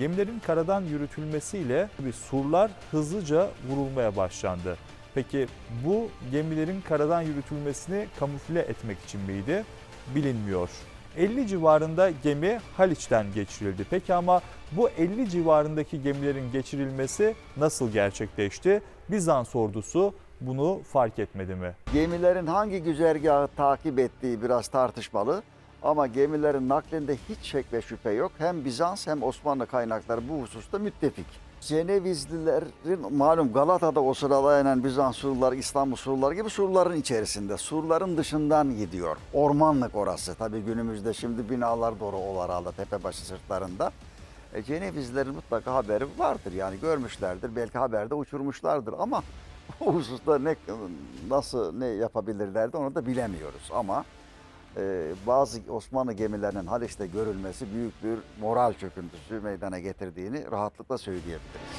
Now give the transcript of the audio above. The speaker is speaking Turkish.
Gemilerin karadan yürütülmesiyle bir surlar hızlıca vurulmaya başlandı. Peki bu gemilerin karadan yürütülmesini kamufle etmek için miydi? Bilinmiyor. 50 civarında gemi Haliç'ten geçirildi. Peki ama bu 50 civarındaki gemilerin geçirilmesi nasıl gerçekleşti? Bizans ordusu bunu fark etmedi mi? Gemilerin hangi güzergahı takip ettiği biraz tartışmalı. Ama gemilerin naklinde hiç şek ve şüphe yok. Hem Bizans hem Osmanlı kaynakları bu hususta müttefik. Cenevizlilerin malum Galata'da o sırada inen Bizans surları, İstanbul surları gibi surların içerisinde. Surların dışından gidiyor. Ormanlık orası. Tabii günümüzde şimdi binalar doğru o herhalde tepebaşı sırtlarında. E, Cenevizlilerin mutlaka haberi vardır yani görmüşlerdir. Belki haberde uçurmuşlardır ama o hususta ne nasıl ne yapabilirlerdi onu da bilemiyoruz ama e, bazı Osmanlı gemilerinin Haliç'te görülmesi büyük bir moral çöküntüsü meydana getirdiğini rahatlıkla söyleyebiliriz.